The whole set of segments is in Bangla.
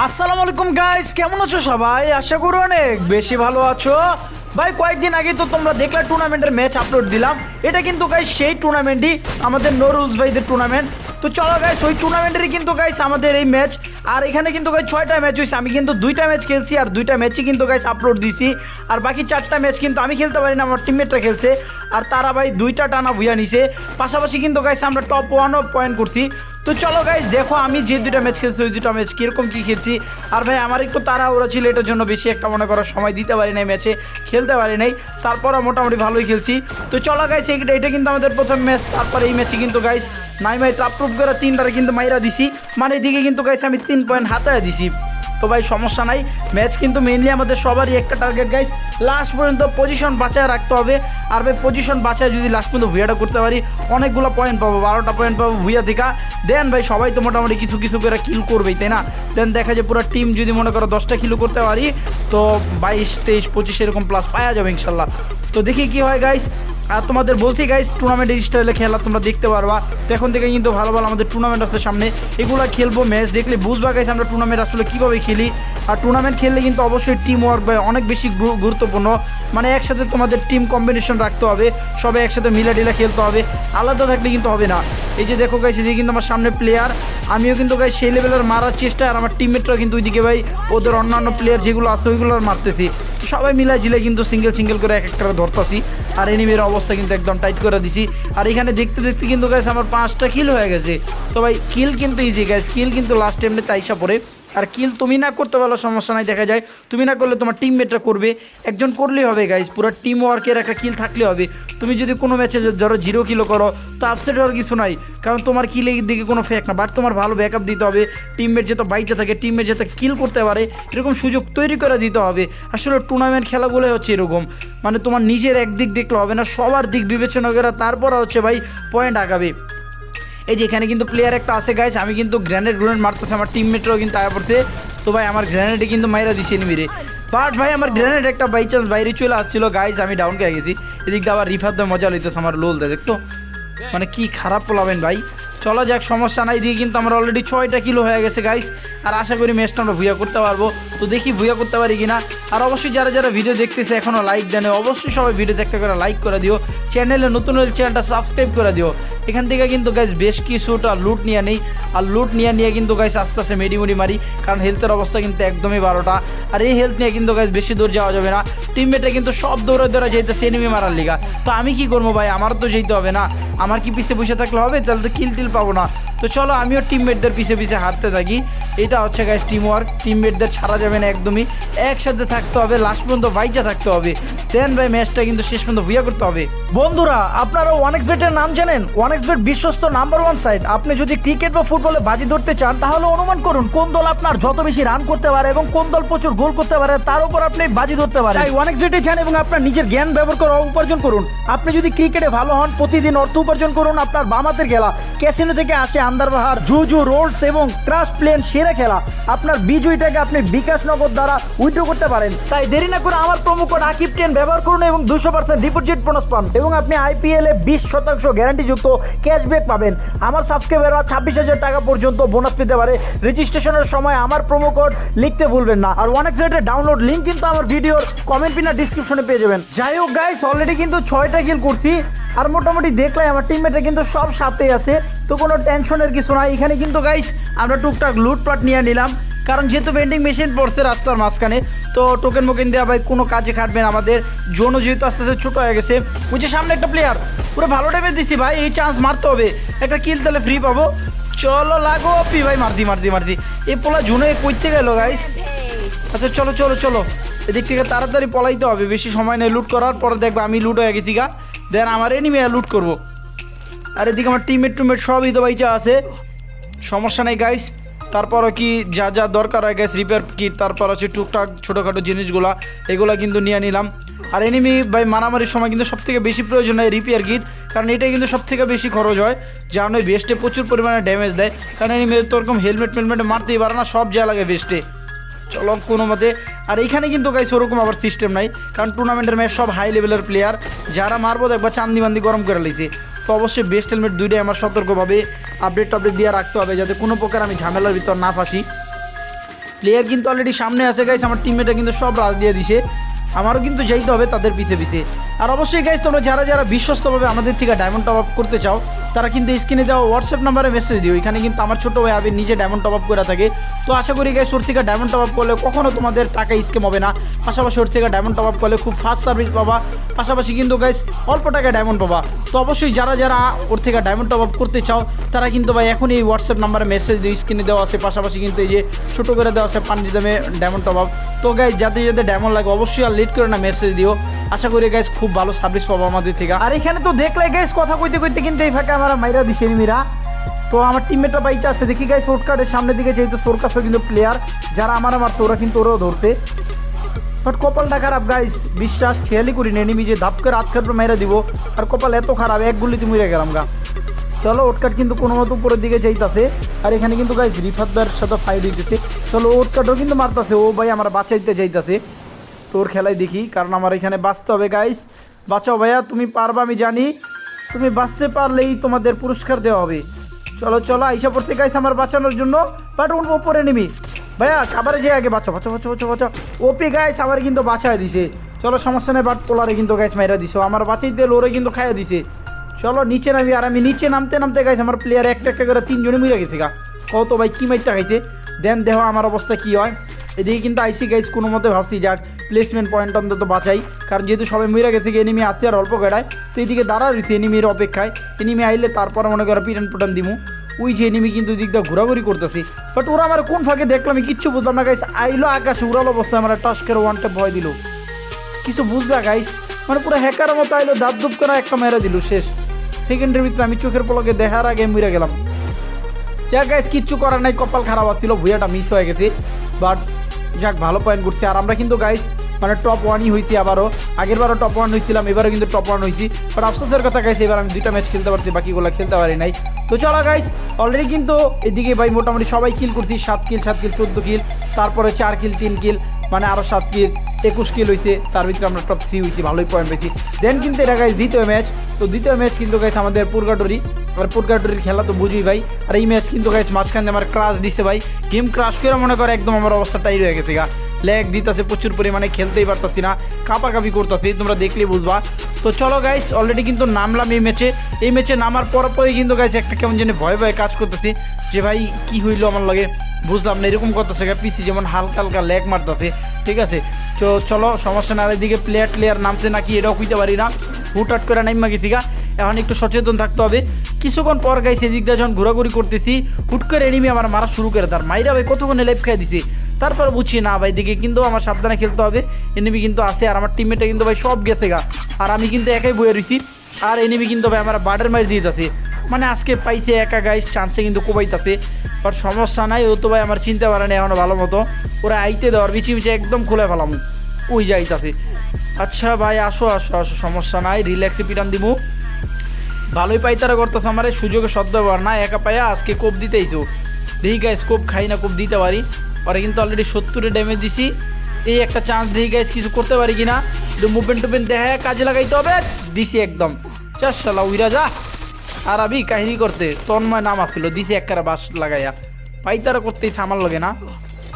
আসসালামু আলাইকুম গাইস কেমন আছো সবাই? আশা করি অনেক বেশি ভালো আছো। ভাই, কয়েকদিন আগে তো তোমরা দেখলে টুর্নামেন্টের ম্যাচ আপলোড দিলাম। এটা কিন্তু গাইস সেই টুর্নামেন্টই আমাদের নরুলস ভাইদের টুর্নামেন্ট তো চলো গাইস ওই টুর্নামেন্টেরই কিন্তু গাইস আমাদের এই ম্যাচ আর এখানে কিন্তু গাইস ছয়টা ম্যাচ হয়েছে আমি কিন্তু দুইটা ম্যাচ খেলছি আর দুইটা ম্যাচই কিন্তু গাইস আপলোড দিছি। আর বাকি চারটা ম্যাচ কিন্তু আমি খেলতে পারি না, আমার টিমমেটরা খেলছে। আর তারা ভাই দুইটা টানা ভুয়া নিছে। পাশাপাশি কিন্তু গাইস আমরা টপ ওয়ানও পয়েন্ট করছি। তো চলো গাইস দেখো আমি যে দুইটা ম্যাচ খেলছি, ওই দুটা ম্যাচ কীরকম কী খেলছি। আর ভাই, আমার একটু তাড়াহুড়ো ছিল, এটার জন্য বেশি একটা মনে করার সময় দিতে পারি নাই ম্যাচে খেলতে পারি নাই। তারপরও মোটামুটি ভালোই খেলছি। তো চলো গাইস এটা এটা কিন্তু আমাদের প্রথম ম্যাচ তারপরে এই ম্যাচে কিন্তু গাইস নাই মাই ট্রাপ করে তিনটারে কিন্তু মাইরা দিছি। মানে এদিকে কিন্তু গাইস আমি তিন পয়েন্ট হাতায় দিছি। তো ভাই, সমস্যা নাই। ম্যাচ কিন্তু মেনলি আমাদের সবারই একটা টার্গেট গাইস লাস্ট পর্যন্ত পজিশন বাঁচায় রাখতে হবে। আর ভাই পজিশন বাঁচায় যদি লাস্ট পর্যন্ত ভুইয়াটা করতে পারি, অনেকগুলো পয়েন্ট পাবো, বারোটা পয়েন্ট পাবো ভুইয়া থেকে। দেন ভাই, সবাই তো মোটামুটি কিছু কিছু করে কিল করবেই, তাই না? দেন দেখা যায় পুরো টিম যদি মনে করো দশটা কিলো করতে পারি, তো বাইশ, তেইশ, পঁচিশ এরকম প্লাস পাওয়া যাবে ইনশাল্লাহ। তো দেখি কি হয় গাইস আর তোমাদের বলছি গাইস টুর্নামেন্টের স্টাইলে খেলা তোমরা দেখতে পারবা। তো এখন থেকে কিন্তু ভালো ভালো আমাদের টুর্নামেন্ট আছে সামনে। এগুলো খেলব ম্যাচ দেখলে বুঝবা গাইস আমরা টুর্নামেন্ট আসলে কীভাবে খেলি। আর টুর্নামেন্ট খেললে কিন্তু অবশ্যই টিম ওয়ার্ক অনেক বেশি গুরুত্বপূর্ণ। মানে একসাথে তোমাদের টিম কম্বিনেশন রাখতে হবে, সবাই একসাথে মিলা টিলা খেলতে হবে। আলাদা থাকলে কিন্তু হবে না। এই যে দেখো গাইস এদিকে কিন্তু আমার সামনে প্লেয়ার আমিও কিন্তু গাই সেই লেভেলের মারার চেষ্টা আর আমার টিমমেটরাও কিন্তু ওইদিকে ভাই, ওদের অন্যান্য প্লেয়ার যেগুলো আছে ওইগুলো মারতেছি। তো সবাই মিলাই ঝিলে কিন্তু সিঙ্গেল সিঙ্গেল করে এক একটা ধরতাছি। আর এনিমের অবস্থা কিন্তু একদম টাইট করে দিছি। আর এখানে দেখতে দেখতে কিন্তু গাছ আমার পাঁচটা কিল হয়ে গেছে। তো ভাই কিল কিন্তু ইজি গাছ কিল কিন্তু লাস্ট টাইমে তাইসা পড়ে আর কিল তুমি না করতে পারলে সমস্যা নাই, দেখা যায়। তুমি না করলে তোমার টিমমেটরা করবে। একজন করলেই হবে গাইস পুরো টিম ওয়ার্কের একটা কিল থাকলে হবে। তুমি যদি কোনো ম্যাচে ধরো জিরো কিলো করো, তো আপসেট হওয়ার কিছু নাই। কারণ তোমার কিলের দিকে কোনো ফেক না। বাট তোমার ভালো ব্যাকআপ দিতে হবে। টিমমেট যাতে বাইচে থাকে টিমমেট যাতে কিল করতে পারে, এরকম সুযোগ তৈরি করে দিতে হবে। আসলে টুর্নামেন্ট খেলাগুলোই হচ্ছে এরকম। মানে তোমার নিজের একদিক দেখলে হবে না, সবার দিক বিবেচনা করে তারপর হচ্ছে ভাই পয়েন্ট আগাবে। এই যে এখানে কিন্তু প্লেয়ার একটা আছে গাইস আমি কিন্তু গ্র্যানেড গ্রেনেড মারতেছে, আমার টিমমেটরাও কিন্তু আয়া পড়ছে। তো ভাই, আমার গ্র্যানেডে কিন্তু মাইরা দিছে নিবিরে বাট ভাই, আমার গ্রেনেড একটা বাই চান্স বাইরে চলে আসছিল গাইস আমি ডাউন খেয়ে গেছি। এদিক দিয়ে আবার রিফার মজা লইতেছে, আমার লোল দেখছ? মানে কি খারাপ পোলাবেন ভাই। চলো যাক, সমস্যা নাই। দিয়ে কিন্তু আমরা অলরেডি ছয়টা কিলো হয়ে গেছে গাইস আর আশা করি ম্যাচটা আমরা ভুয়া করতে পারব। তো দেখি ভুয়া করতে পারি কিনা। আর অবশ্যই যারা যারা ভিডিও দেখতেছে এখনও লাইক দেন অবশ্যই সবাই ভিডিও দেখতে করে লাইক করে দিও। চ্যানেলে নতুন হলে চ্যানেলটা সাবস্ক্রাইব করে দিও। এখান থেকে কিন্তু গাইস বেশ কিছুটা লুট নিয়ে নেই। আর লুট নিয়ে নিয়ে কিন্তু গাইস আস্তে আস্তে মেডিমুড়ি মারি। কারণ হেলথের অবস্থা কিন্তু একদমই বারোটা। আর এই হেলথ নিয়ে কিন্তু গাইস বেশি দূর যাওয়া যাবে না। টিমমেটে কিন্তু সব দৌড়ে দৌড়ে যেতেছে এনিমি মারার লিগা। তো আমি কি করব ভাই? আমার তো যেতে হবে না। আমার কি পিছিয়ে বসে থাকলে হবে? তাহলে তো কিল টিল পাবো না। তো চলো আমিও টিমমেটদের পিছে পিছে হাঁটতে থাকি। এটা হচ্ছে গাইস টিম ওয়ার্ক টিমমেটদের ছাড়া যাবে না একদমই। একসাথে থাকতে হবে লাস্ট পর্যন্ত বাইচা থাকতে হবে। দেন ভাই ম্যাচটা কিন্তু শেষ পর্যন্ত ভুইয়া করতে হবে। বন্ধুরা, আপনারা ওয়ানেক্স বেটের নাম জানেন? ওয়ানেক্স বেট বিশ্বস্ত নাম্বার ওয়ান সাইট আপনি যদি ক্রিকেট বা ফুটবলে বাজি ধরতে চান, তাহলে অনুমান করুন, কোন দল আপনার যত বেশি রান করতে পারে এবং কোন দল প্রচুর গোল করতে পারে, তার উপর আপনি বাজি ধরতে পারেন। তাই ওয়ানেক্স বেটে যান এবং আপনার নিজের জ্ঞান ব্যবহার করে উপার্জন করুন। আপনি যদি ক্রিকেটে ভালো হন, প্রতিদিন অর্থ উপার্জন করুন আপনার বামাতের খেলা। ক্যাসিনো থেকে আসে আন্দারবাহার জুজু, রোলস এবং ক্রাশ প্লেন সেরা খেলা। আপনার বিজয়টাকে আপনি বিকাশ নগদ দ্বারা উইথড্র করতে পারেন। তাই দেরি না করে আমার প্রোমো কোড আকিব টেন ব্যবহার করুন এবং দুশো পার্সেন্ট ডিপোজিট বোনাস পান এবং আপনি আইপিএল এ বিশ শতাংশ গ্যারান্টি যুক্ত ক্যাশব্যাক পাবেন। আমার সাবস্ক্রাইবাররা ছাব্বিশ হাজার টাকা পর্যন্ত বোনাস পেতে পারে। রেজিস্ট্রেশনের সময় আমার প্রোমো কোড লিখতে ভুলবেন না। আর অনেক সাইটের ডাউনলোড লিঙ্ক কিন্তু আমার ভিডিওর কমেন্ট পিনা ডিসক্রিপশনে পেয়ে যাবেন। যাই হোক গাইস অলরেডি কিন্তু ছয়টা কিল করছি। আর মোটামুটি দেখলাই আমার টিমমেটে কিন্তু সব সাথে আছে। তো কোনো টেনশনের কিছু নাই। এখানে কিন্তু গাইস আমরা টুকটাক লুটপাট নিয়ে নিলাম। কারণ যেহেতু ভেন্ডিং মেশিন পড়ছে রাস্তার মাঝখানে, তো টোকেন মোকেন দেওয়া ভাই কোনো কাজে খাটবে না আমাদের। জোনও যেহেতু আস্তে আস্তে ছোটো হয়ে গেছে। বুঝছে সামনে একটা প্লেয়ার পুরো ভালো টাইপের দিছি ভাই, এই চান্স মারতে হবে। একটা কিল তাহলে ফ্রি পাবো। চলো লাগো পি ভাই, মারদি মারদি মারদি। এই পোলা জুনে কইতে গেল গাইস আচ্ছা চলো চলো চলো। এদিক থেকে তাড়াতাড়ি পলাইতে হবে, বেশি সময় নেই লুট করার। পরে দেখবে আমি লুট হয়ে গেছি গা। দেন আমার এনিমে লুট করব। আর এদিকে আমার টিমেট টুমেট সবই তো বাইচা আছে। সমস্যা নেই গাইস তারপরও কি যা যা দরকার হয় গ্যাস রিপেয়ার কিট তারপর আছে টুকটাক ছোটোখাটো জিনিসগুলা, এগুলো কিন্তু নিয়ে নিলাম। আর এনিমি ভাই মারামারির সময় কিন্তু সবথেকে বেশি প্রয়োজন হয় রিপেয়ার কিট কারণ এটাই কিন্তু সবথেকে বেশি খরচ হয়, যা নয় বেস্টে প্রচুর পরিমাণে ড্যামেজ দেয়। কারণ এনিমি তো ওরকম হেলমেট মেলমেটে মারতেই পারে না, সব যা লাগে বেস্টে চলো কোনো মতে। আর এইখানে কিন্তু গাইস ওরকম আবার সিস্টেম নাই, কারণ টুর্নামেন্টের ম্যাচ সব হাই লেভেলের প্লেয়ার যারা মারবো দেখবা চান্দি বান্দি গরম করে লিছে তো অবশ্যই বেস্ট হেলমেট দুইটাই আমার সতর্কভাবে আপডেট টাপডেট দিয়ে রাখতে হবে, যাতে কোনো প্রকার আমি ঝামেলার ভিতর না ফাঁসি। প্লেয়ার কিন্তু অলরেডি সামনে আছে গাইস আমার টিমমেটটা কিন্তু সব রাজ দিয়ে দিছে। আমারও কিন্তু যাইতে হবে তাদের পিছে পিছে। আর অবশ্যই গাইজ তোমরা যারা যারা বিশ্বস্তভাবে আমাদের থেকে ডায়মন্ড টপ আপ করতে চাও, তারা কিন্তু স্ক্রিনে দেওয়া হোয়াটসঅ্যাপ নাম্বারে মেসেজ দিও। এখানে কিন্তু আমার ছোটো ভাই আবির নিজে ডায়মন্ড টপ আপ করে থাকে। তো আশা করি গাইজ ওর থেকে ডায়মন্ড টপ আপ করলে কখনও তোমাদের টাকা স্কেম হবে না। পাশাপাশি ওর থেকে ডায়মন্ড টপ আপ করলে খুব ফাস্ট সার্ভিস পাবা। পাশাপাশি কিন্তু গাইজ অল্প টাকায় ডায়মন্ড পাবা। তো অবশ্যই যারা যারা ওর থেকে ডায়মন্ড টপ আপ করতে চাও, তারা কিন্তু ভাই এখন এই হোয়াটসঅ্যাপ নাম্বারে মেসেজ দিও স্ক্রিনে দেওয়া আছে। পাশাপাশি কিন্তু এই যে ছোটো করে দেওয়া আছে পানির দামে ডায়মন্ড টপ আপ তো গাইজ যাতে যাতে ডায়মন্ড লাগে, অবশ্যই আর লেট করে না মেসেজ দিও। আশা করি গাইজ খুব ভালো সার্ভিস পাবো আমাদের থেকে। আর এখানে তো দেখলে গাইজ কথা কইতে কইতে কিন্তু এই ফাঁকে আমরা মাইরা দিছে এনিমিরা। তো আমার টিমমেটরা বাইচে আছে। দেখি গাইজ শর্টকাটের সামনের দিকে যেহেতু শোরকাশও কিন্তু প্লেয়ার যারা আমার আমার ওরা কিন্তু ওরাও ধরতে বাট কপালটা খারাপ গাইস বিশ্বাস, খেয়ালই করি এনিমি যে ধাপ করে হাত খাটবে মেরে দিব। আর কপাল এত খারাপ, এক গুলিতে মরে গেলাম গা। চলো ওটকাট কিন্তু কোনো মতো উপরের দিকে যাইতাছে। আর এখানে কিন্তু গাইস ভাইয়ের সাথে ফাইট হইতেছে। চলো ওটকাটও কিন্তু মারতাছে। ও ভাই আমার বাঁচাইতে যাইতাছে। তোর খেলাই দেখি, কারণ আমার এখানে বাঁচতে হবে গাইস বাঁচাও ভাইয়া, তুমি পারবা, আমি জানি। তুমি বাঁচতে পারলেই তোমাদের পুরস্কার দেওয়া হবে। চলো চলো, আইসা পড়ছে গাইস আমার বাঁচানোর জন্য। বাট ওপরে নিমি। ভাইয়া, খাবারে যে আগে বাঁচো বাঁচো বাঁচো বাঁচো বাঁচো ওপি গাইস আমার কিন্তু বাঁচায় দিছে। চলো, সমস্যা নেই বাট পোলারে কিন্তু গাইস মাইরা দিছে। আমার বাঁচাইতে ওরে কিন্তু খাইয়া দিছে। চলো, নিচে নামি, আর আমি নিচে নামতে নামতে গাইস আমার প্লেয়ার একটা একটা করে তিনজনে মিলে গেছে, গা। কত ভাই, কি মাইটটা খাইতে দেন দেহ আমার অবস্থা কি হয়। এদিকে কিন্তু আইসি গাইস কোনো মতে ভাবছি, যাক প্লেসমেন্ট পয়েন্ট অন্তত বাঁচাই। কারণ যেহেতু সবাই মরে গেছে এনিমি আসছে আর অল্প কেড়ায় তো এইদিকে দাঁড়া রয়েছে এনিমির অপেক্ষায়। এনিমি আইলে তারপর মনে করো পিটান পুটান দিমু। ওই যে এনিমি কিন্তু দিকটা ঘোরাঘুরি করতেছি। বাট ওরা আমার কোন ফাঁকে দেখলাম আমি কিচ্ছু বুঝলাম না গাইস আইলো আকাশে, উড়াল অবস্থায় আমার টাস্কের ওয়ান ট্যাপ ভয় দিল। কিছু বুঝলা গাইস মানে পুরো হ্যাকারের মতো আইলো, দাঁত দুপ করে একটা মেরে দিল, শেষ। সেকেন্ডের ভিতরে আমি চোখের পলকে দেখার আগে মরে গেলাম। যা গাইস কিচ্ছু করার নাই, কপাল খারাপ আছিল ভুয়াটা মিস হয়ে গেছে। বাট যাক, ভালো পয়েন্ট করছি আর আমরা কিন্তু গাইস মানে টপ ওয়ানই হয়েছি আবারও। আগের বারও টপ ওয়ান হয়েছিলাম এবারও কিন্তু টপ ওয়ান হয়েছি বাট আফসোসের কথা গাইছে এবার আমি দুইটা ম্যাচ খেলতে পারছি, বাকিগুলো খেলতে পারি নাই। তো চলো গাইস অলরেডি কিন্তু এদিকে ভাই মোটামুটি সবাই কিল করছি, সাত কিল সাত কিল চোদ্দ কিল তারপরে চার কিল তিন কিল মানে আরও সাত কিল একুশ কিল হয়েছে তার ভিতরে আমরা টপ থ্রি হয়েছি ভালোই পয়েন্ট পেয়েছি দেন কিন্তু এটা গাইস দ্বিতীয় ম্যাচ তো দ্বিতীয় ম্যাচ কিন্তু গাইছে আমাদের পুরগাটরি আর পুরগাটরির খেলা তো বুঝি ভাই। আর এই ম্যাচ কিন্তু গাইস মাঝখানে আমার ক্রাশ দিছে ভাই। গেম ক্রাশ করে মনে করে একদম আমার অবস্থা টাইট হয়ে গেছে গা। ল্যাগ দিতেছে, প্রচুর পরিমাণে খেলতেই পারতাছি না, কাপাকাপি করতেছি, তোমরা দেখলেই বুঝবা। তো চলো গাইস অলরেডি কিন্তু নামলাম এই ম্যাচে এই ম্যাচে নামার পর পরই কিন্তু গাইছে একটা কেমন জানি ভয় ভয়ে কাজ করতেছি, যে ভাই কি হইল আমার লগে? বুঝলাম না, এরকম করতেছে পিসি যেমন হালকা হালকা ল্যাগ মারতেছে, ঠিক আছে? তো চলো, সমস্যা না এদিকে প্লেয়ার প্লেয়ার নামতে নাকি এটাও কইতে পারি না। হুটহাট করে নাইমা গেছি গা, এখন একটু সচেতন থাকতে হবে। কিছুক্ষণ পর গাইছে এদিক দিয়ে যখন ঘোরাঘুরি করতেছি, হুট করে এনিমি আমার মারা শুরু করে তার মাইরা ভাই কতক্ষণে লাইফ খাই দিছে? তারপর বুঝছি না ভাই দিকে কিন্তু আমার সাবধানে খেলতে হবে। এনিমি কিন্তু আসে আর আমার টিমমেটে কিন্তু ভাই সব গেছে গা। আর আমি কিন্তু একাই বয়ে রয়েছি আর এনিমি কিন্তু ভাই আমার বার্ডের মারি দিয়ে যাচ্ছে। মানে আজকে পাইছে একা গাইস চান্সে কিন্তু কোবাইতাছে। বাট সমস্যা নাই, ও তো ভাই আমার চিনতে পারে না এখনও ভালো মতো। ওরা আইতে দেওয়ার, বিচি বিচি একদম খুলে ফেলাম। ওই যাইতাছে। আচ্ছা ভাই, আসো আসো আসো, সমস্যা নাই রিল্যাক্সে পিটান দিমু। ভালোই পাইতারা করতেছে আমার, সুযোগে সদ্য ব্যবহার। না, একা পাইয়া আজকে কোপ দিতেই তো দেখি গাইস কোপ খাই না, কোপ দিতে পারি। পরে কিন্তু অলরেডি সত্তরে ড্যামেজ দিছি। এই একটা চান্স দেখি গাইস কিছু করতে পারি কিনা। একটু মুভমেন্ট টুভমেন্ট দেখা কাজে লাগাইতে হবে। দিছি একদম। চাষ শালা, উইরা যা। আর আবি কাহিনী করতে তন্ময় নাম আসছিল, দিছি একবারে বাস লাগাইয়া। পাইতারা করতেইছে আমার লগে না।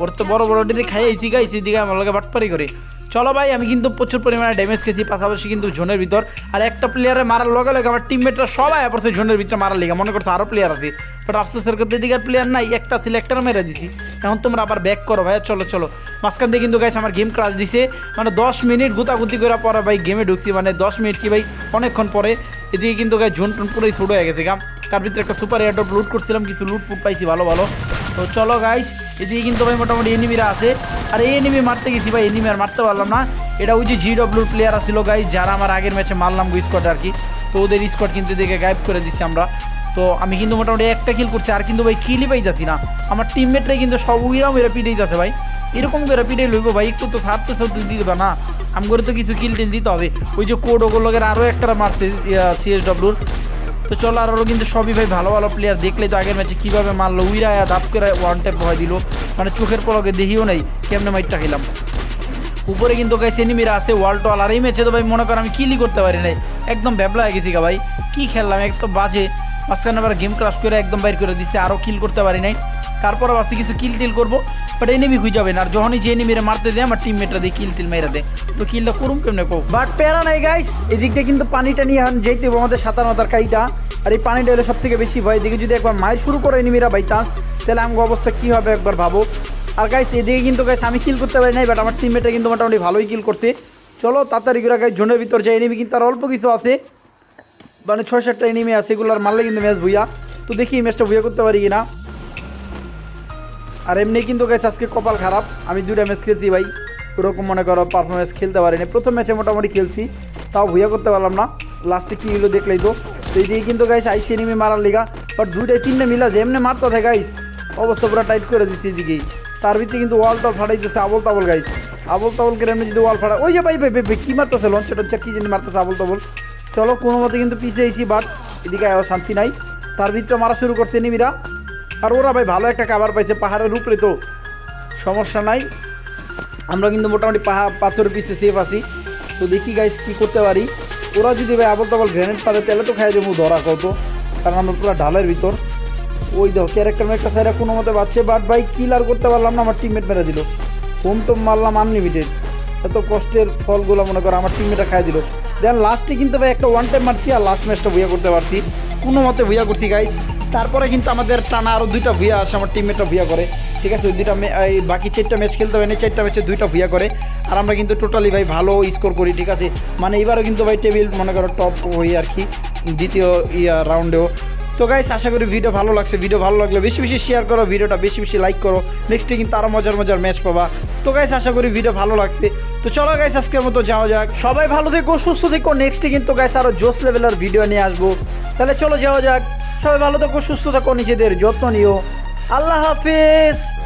ওর তো বড় বড় ডেটে খাইয়েছি গাইছি দিকে আমার লগে বাটপারি করে। চলো ভাই, আমি কিন্তু প্রচুর পরিমাণে ড্যামেজ খেয়েছি, পাশাপাশি কিন্তু জোনের ভিতর। আর একটা প্লেয়ারে মারার লগে লগে আমার টিমমেটরা সবাই পড়ছে জোনের ভিতরে মারার লিগা, মনে করছে আরও প্লেয়ার আছে। বাট আফসোসের করতে দিকে প্লেয়ার নাই, একটা সিলেক্টার মেরে দিছি। এখন তোমরা আবার ব্যাক করো ভাই, চলো চলো। মাঝখান দিয়ে কিন্তু গাইছে আমার গেম ক্রাশ দিছে। মানে দশ মিনিট গুতাগুতি করে পরে ভাই গেমে ঢুকছি মানে দশ মিনিট কি ভাই, অনেকক্ষণ পরে। এদিকে কিন্তু গাই জোন টোন পুরোই ছোটো হয়ে গেছে, গাম। তার ভিতরে একটা সুপার এয়ারডপ লুট করছিলাম, কিছু লুট ফুট পাইছি, ভালো ভালো। তো চলো গাইস, এদিকে কিন্তু ভাই মোটামুটি এনিমিরা আছে। আর এই এনিমি মারতে গেছি ভাই এনিমি আর মারতে পারলাম না। এটা ওই যে জি ডব্লিউর প্লেয়ার আসছিল গাইস, যারা আমার আগের ম্যাচে মারলাম স্কোয়াড আর কি। তো ওদের স্কোয়াড কিন্তু দেখে গায়েব করে দিচ্ছি আমরা। তো আমি কিন্তু মোটামুটি একটা কিল করছি, আর কিন্তু ভাই কিলই যাচ্ছি না। আমার টিমমেটরাই কিন্তু সব উইরাম এরা পিটেই যাচ্ছে ভাই। এরকম করে পিটে লইব ভাই, একটু তো সারতে সারতে দিতে না। আম করে তো কিছু কিল টিল দিতে হবে। ওই যে কোড ওগুলোকে আরও একটা মারছে সিএসডব্লিউর তো চলো, আর ওরা কিন্তু সবই ভাই ভালো ভালো প্লেয়ার দেখলে তো আগের ম্যাচে কীভাবে মারলো, উইরা দাপ করে ওয়ান টাইপ ভয় দিল। মানে চোখের পলকে দেখিও নাই, কেমনে মাইটটা খেলাম। উপরে কিন্তু গাইস এনিমিরা আছে ওয়াল টল আর এই ম্যাচে তো ভাই মনে করো আমি কিলই করতে পারি নাই। একদম ভ্যাবলা হয়ে গেছি ভাই। কি খেললাম, একদম বাজে। মাঝখানে আবার গেম ক্রাশ করে একদম বাইর করে দিচ্ছে আরও কিল করতে পারি নাই। তারপরে ভাবছি কিছু কিল টিল করব বাট এনিমি খুঁজে যাবেন আর যখনই যে এনিমিরে মারতে দেয়, আমার টিমমেটরা দিয়ে কিল টিল মেরে দেয়। তো কিলটা করুম কেমনে কো বাট প্যারা নাই গাইস এদিক দিয়ে কিন্তু পানিটা নিয়ে এখন যেতে হবে আমাদের সাঁতার মাতার কাইটা আর এই পানিটা হলে সব থেকে বেশি ভয়। এদিকে যদি একবার মায়ের শুরু করে এনিমিরা বাই চান্স তাহলে আমার অবস্থা কী হবে একবার ভাবো। আর গাইস এদিকে কিন্তু গাইস আমি কিল করতে পারি নাই বাট আমার টিমমেটটা কিন্তু মোটামুটি ভালোই কিল করছে। চলো, তাড়াতাড়ি করে গাইস জোনের ভিতর যে এনিমি কিন্তু আর অল্প কিছু আছে মানে ছয় সাতটা এনিমি আছে এগুলো আর মারলে কিন্তু ম্যাচ ভুইয়া। তো দেখি ম্যাচটা ভুইয়া করতে পারি কিনা। আর এমনি কিন্তু গাইস আজকে কপাল খারাপ। আমি দুইটা ম্যাচ খেলছি ভাই। ওরকম মনে করো পারফরমেন্স খেলতে পারিনি। প্রথম ম্যাচে মোটামুটি খেলছি, তাও ভুইয়া করতে পারলাম না। লাস্টে কী হলো দেখলেই তো। এইদিকে কিন্তু গাইস আইসি এনিমি মারার লিগা। বাট দুইটাই তিনটে মিলা যেমনি মারতে থাকে গাইস অবস্থা পুরো টাইট করে দিচ্ছি এদিকেই। তার ভিতরে কিন্তু ওয়াল টল ফাটাইতেছে, আবল তাবল গাইস আবল তাবল করে এমনি যদি ওয়াল ফাটা ওই যে ভাই ভাই ভাই কি মারতেছে? লঞ্চ টঞ্চা কি জানি মারতেছে আবল তাবল। চলো, কোনো মতে কিন্তু পিছিয়ে বাট এদিকে শান্তি নাই। তার ভিতরে মারা শুরু করছে এনিমিরা। আর ওরা ভাই ভালো একটা কাবার পাইছে, পাহাড়ের উপরে তো। সমস্যা নাই। আমরা কিন্তু মোটামুটি পাহাড় পাথরের পিছিয়ে সেফ আছি। তো দেখি গাইস কি করতে পারি। ওরা যদি ভাই আবল তাবল গ্রেনেড পারে, তাহলে তো খাই যাব ধরা কত। কারণ আমরা পুরো ঢালের ভিতর। ওই দেখো ক্যারেক্টার মেকটা সাইডে কোনো মতে বাচ্চে বাট ভাই কিল আর করতে পারলাম না, আমার টিমমেট মেরে দিল। ফোন তো মারলাম আনলিমিটেড এত কষ্টের ফলগুলো মনে করো, আমার টিমমেটটা খাই দিল। দেন লাস্টে কিন্তু ভাই একটা ওয়ান টাইম মারছি আর লাস্ট ম্যাচটা ভুয়া করতে পারছি। কোনো মতে ভুয়া করছি গাইজ তারপরে কিন্তু আমাদের টানা আরও দুইটা ভুয়া আসে আমার টিমমেটটা ভুয়া করে। ঠিক আছে, ওই দুইটা এই বাকি চারটা ম্যাচ খেলতে হয় না চারটা ম্যাচে দুইটা ভুয়া করে। আর আমরা কিন্তু টোটালি ভাই ভালো স্কোর করি, ঠিক আছে? মানে এবারও কিন্তু ভাই টেবিল মনে করো টপ হই আর কি, দ্বিতীয় রাউন্ডেও তো গাইস আশা করি ভিডিও ভালো লাগছে। ভিডিও ভালো লাগলে বেশি বেশি শেয়ার করো ভিডিওটা বেশি বেশি লাইক করো। নেক্সটে কিন্তু আরও মজার মজার ম্যাচ পাবা। তো গাইস আশা করি ভিডিও ভালো লাগছে। তো চলো গাইস আজকের মতো যাওয়া যাক। সবাই ভালো থেকো, সুস্থ থেকো। নেক্সটে কিন্তু গাইস আরও জোস লেভেলের ভিডিও নিয়ে আসব। তাহলে চলো যাওয়া যাক। সবাই ভালো থেকো, সুস্থ থাকো। নিজেদের যত্ন নিও। আল্লাহ হাফিজ!